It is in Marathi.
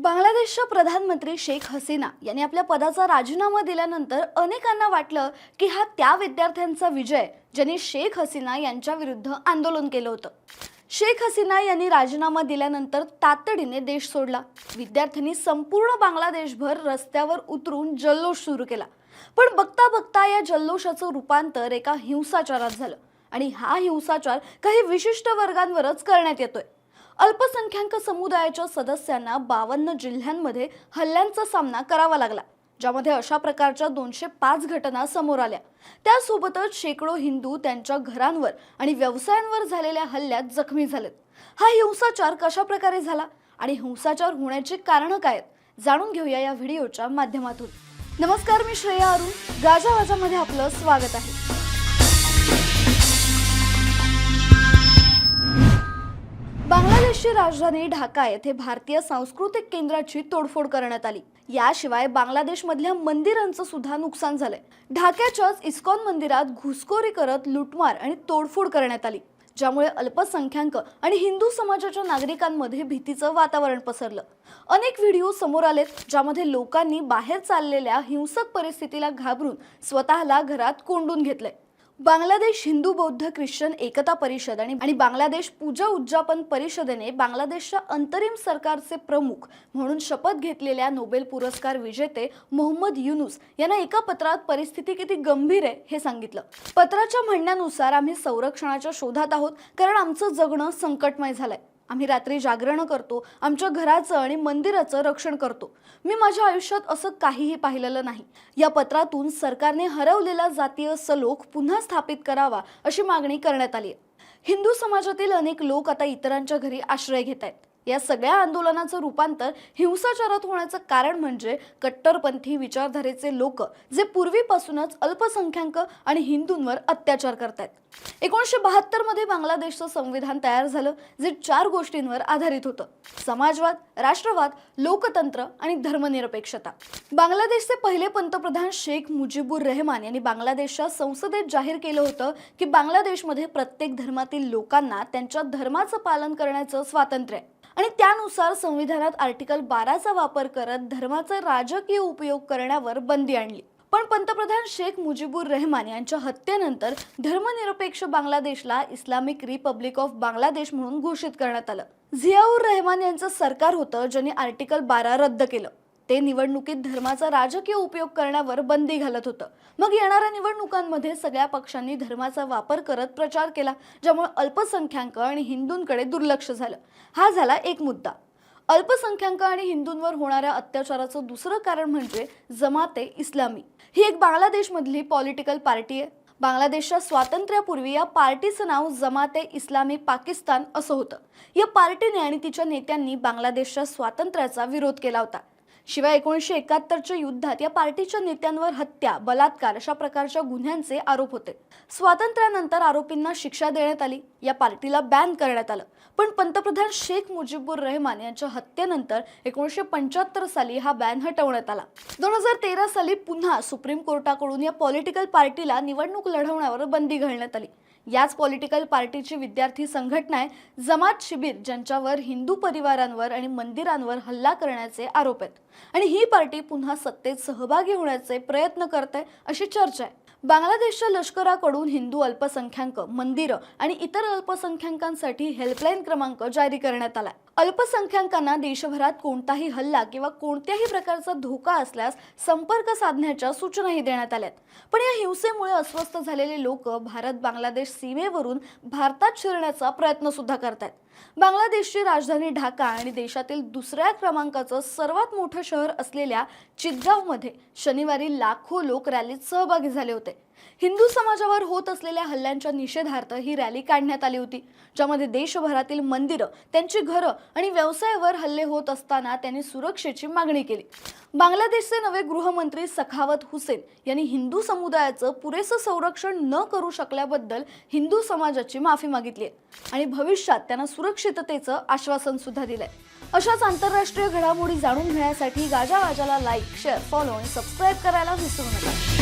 बांगलादेशच्या प्रधानमंत्री शेख हसीना यांनी आपल्या पदाचा राजीनामा दिल्यानंतर अनेकांना वाटलं की हा त्या विद्यार्थ्यांचा विजय ज्यांनी शेख हसीना यांच्या विरुद्ध आंदोलन केलं होतं. शेख हसीना यांनी राजीनामा दिल्यानंतर तातडीने देश सोडला. विद्यार्थ्यांनी संपूर्ण बांगलादेशभर रस्त्यावर उतरून जल्लोष सुरू केला. पण बघता बघता या जल्लोषाचं रूपांतर एका हिंसाचारात झालं. आणि हा हिंसाचार काही विशिष्ट वर्गांवरच करण्यात येतोय. अल्पसंख्याक समुदायाच्या सदस्यांना बावन्न जिल्ह्यांमध्ये हल्ल्यांचा सामना करावा लागला ज्यामध्ये अशा प्रकारच्या दोनशे पाच घटना समोर आल्या. त्यासोबतच शेकडो हिंदू त्यांच्या घरांवर आणि व्यवसायांवर झालेल्या हल्ल्यात जखमी झालेत. हा हिंसाचार कशा प्रकारे झाला आणि हिंसाचार होण्याची कारणं काय आहेत जाणून घेऊया या व्हिडिओच्या माध्यमातून. नमस्कार मी श्रेया अरुण. गाजावाजामध्ये आपलं स्वागत आहे. बांगलादेशची राजधानी ढाका येथे भारतीय सांस्कृतिक केंद्राची तोडफोड करण्यात आली. याशिवाय बांगलादेशमधल्या मंदिरांचं सुद्धा नुकसान झालंय. ढाक्याच्याच इस्कॉन मंदिरात घुसखोरी करत लुटमार आणि तोडफोड करण्यात आली ज्यामुळे अल्पसंख्याक आणि हिंदू समाजाच्या नागरिकांमध्ये भीतीचं वातावरण पसरलं. अनेक व्हिडिओ समोर आलेत ज्यामध्ये लोकांनी बाहेर चाललेल्या हिंसक परिस्थितीला घाबरून स्वतःला घरात कोंडून घेतलंय. बांगलादेश हिंदू बौद्ध ख्रिश्चन एकता परिषद आणि आणि बांगलादेश पूजा उद्यापन परिषदेने बांगलादेशच्या अंतरिम सरकारचे प्रमुख म्हणून शपथ घेतलेल्या नोबेल पुरस्कार विजेते मोहम्मद युनुस यांना एका पत्रात परिस्थिती किती गंभीर आहे हे सांगितलं. पत्राच्या म्हणण्यानुसार आम्ही संरक्षणाच्या शोधात आहोत कारण आमचं जगणं संकटमय झालंय. आम्ही रात्री जागरण करतो आमच्या घराचं आणि मंदिराचं रक्षण करतो. मी माझ्या आयुष्यात असं काहीही पाहिलेलं नाही. या पत्रातून सरकारने हरवलेला जातीय सलोख पुन्हा स्थापित करावा अशी मागणी करण्यात आली आहे हिंदू समाजातील अनेक लोक आता इतरांच्या घरी आश्रय घेत आहेत या सगळ्या आंदोलनाचं रूपांतर हिंसाचारात होण्याचं कारण म्हणजे कट्टरपंथी विचारधारेचे लोक जे पूर्वीपासूनच अल्पसंख्याक आणि हिंदूंवर अत्याचार करतायत. एकोणीसशे बहात्तरमध्ये बांगलादेशचं संविधान तयार झालं जे चार गोष्टींवर आधारित होतं. समाजवाद राष्ट्रवाद लोकतंत्र आणि धर्मनिरपेक्षता. बांगलादेशचे पहिले पंतप्रधान शेख मुजीबुर रेहमान यांनी बांगलादेशच्या संसदेत जाहीर केलं होतं की बांगलादेशमध्ये प्रत्येक धर्मातील लोकांना त्यांच्या धर्माचं पालन करण्याचं स्वातंत्र्य आहे. आणि त्यानुसार संविधानात आर्टिकल बाराचा वापर करत धर्माचा राजकीय उपयोग करण्यावर बंदी आणली. पण पंतप्रधान शेख मुजीबुर रेहमान यांच्या हत्येनंतर धर्मनिरपेक्ष बांगलादेशला इस्लामिक रिपब्लिक ऑफ बांगलादेश म्हणून घोषित करण्यात आलं. झियाऊर रहमान यांचं सरकार होतं ज्यांनी आर्टिकल बारा रद्द केलं. ते निवडणुकीत धर्माचा राजकीय उपयोग करण्यावर बंदी घालत होतं. मग येणाऱ्या निवडणुकांमध्ये सगळ्या पक्षांनी धर्माचा वापर करत प्रचार केला ज्यामुळे अल्पसंख्याक आणि हिंदूंकडे दुर्लक्ष झालं. हा झाला एक मुद्दा. अल्पसंख्याक आणि हिंदूंवर होणाऱ्या अत्याचाराचं दुसरं कारण म्हणजे जमाते इस्लामी. ही एक बांगलादेशमधली पॉलिटिकल पार्टी आहे. बांगलादेशच्या स्वातंत्र्यापूर्वी या पार्टीचं नाव जमाते इस्लामी पाकिस्तान असं होतं. या पार्टीने आणि तिच्या नेत्यांनी बांगलादेशच्या स्वातंत्र्याचा विरोध केला होता. शिवाय एकोणीसशे एकाहत्तरच्या युद्धात या पार्टीच्या नेत्यांवर हत्या बलात्कार अशा प्रकारच्या गुन्ह्यांचे आरोप होते. स्वातंत्र्यानंतर आरोपींना शिक्षा देण्यात आली या पार्टीला बॅन करण्यात आलं. पण पंतप्रधान शेख मुजीबुर रहमान यांच्या हत्येनंतर एकोणीसशे पंच्याहत्तर साली हा बॅन हटवण्यात आला. दोन हजार तेरा साली पुन्हा सुप्रीम कोर्टाकडून या पॉलिटिकल पार्टीला निवडणूक लढवण्यावर बंदी घालण्यात आली. याच पॉलिटिकल पार्टीची विद्यार्थी संघटना आहे जमात शिबिर ज्यांच्यावर हिंदू परिवारांवर आणि मंदिरांवर हल्ला करण्याचे आरोप आहेत. आणि ही पार्टी पुन्हा सत्तेत सहभागी होण्याचे प्रयत्न करत आहे अशी चर्चा आहे. बांगलादेशच्या लष्कराकडून हिंदू अल्पसंख्याक मंदिरं आणि इतर अल्पसंख्याकांसाठी हेल्पलाईन क्रमांक जारी करण्यात आला आहे अल्पसंख्याकांना देशभरात कोणताही हल्ला किंवा कोणत्याही प्रकारचा धोका असल्यास संपर्क साधण्याच्या सूचनाही देण्यात आल्यात. पण या हिंसेमुळे अस्वस्थ झालेले लोक भारत बांगलादेश सीमेवरून भारतात शिरण्याचा प्रयत्न सुद्धा करतात बांगलादेशची राजधानी ढाका आणि देशातील दुसऱ्या क्रमांकाचं सर्वात मोठं शहर असलेल्या चितगावमध्ये शनिवारी लाखो लोक रॅलीत सहभागी झाले होते. हिंदू समाजावर होत असलेल्या हल्ल्यांच्या निषेधार्थ ही रॅली काढण्यात आली होती ज्यामध्ये देशभरातील मंदिरं त्यांची घरं आणि व्यवसायावर हल्ले होत असताना त्यांनी सुरक्षेची मागणी केली. बांगलादेशचे नवे गृहमंत्री सखावत हुसेन यांनी हिंदू समुदायाचं पुरेसं संरक्षण न करू शकल्याबद्दल हिंदू समाजाची माफी मागितली आहे आणि भविष्यात त्यांना सुरक्षिततेचं आश्वासन सुद्धा दिलंय. अशाच आंतरराष्ट्रीय घडामोडी जाणून घेण्यासाठी गाजा वाजाला लाईक शेअर फॉलो आणि सबस्क्राईब करायला विसरू नका.